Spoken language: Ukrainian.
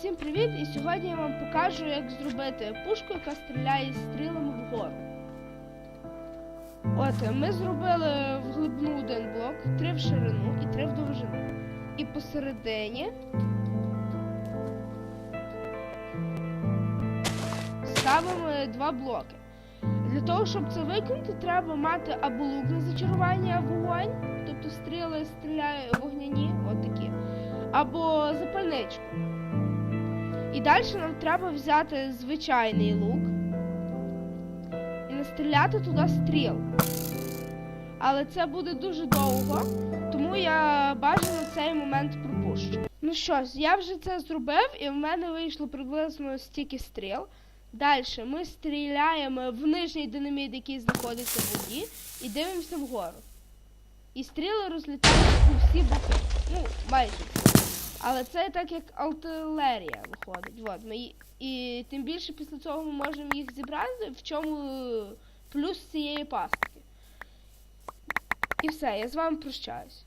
всім привіт! І сьогодні я вам покажу, як зробити пушку, яка стріляє стрілами вгору. От, ми зробили в глибину один блок, три в ширину і три в довжину. І посередині ставимо два блоки. Для того, щоб це виконати, треба мати або лук на зачарування вогонь, тобто стріли стріляють вогняні, от або запальничку. І далі нам треба взяти звичайний лук і настріляти туди стріл. Але це буде дуже довго, тому я бажано цей момент пропущу. Ну що я вже це зробив, і в мене вийшло приблизно стільки стріл. Далі ми стріляємо в нижній динаміт, який знаходиться в воді, і дивимося вгору. І стріли розлітаються у всі боки. Ну, майже. Але це так як артилерія виходить. От, ми, і тим більше після цього ми можемо їх зібрати, в чому плюс цієї пастки. І все, я з вами прощаюсь.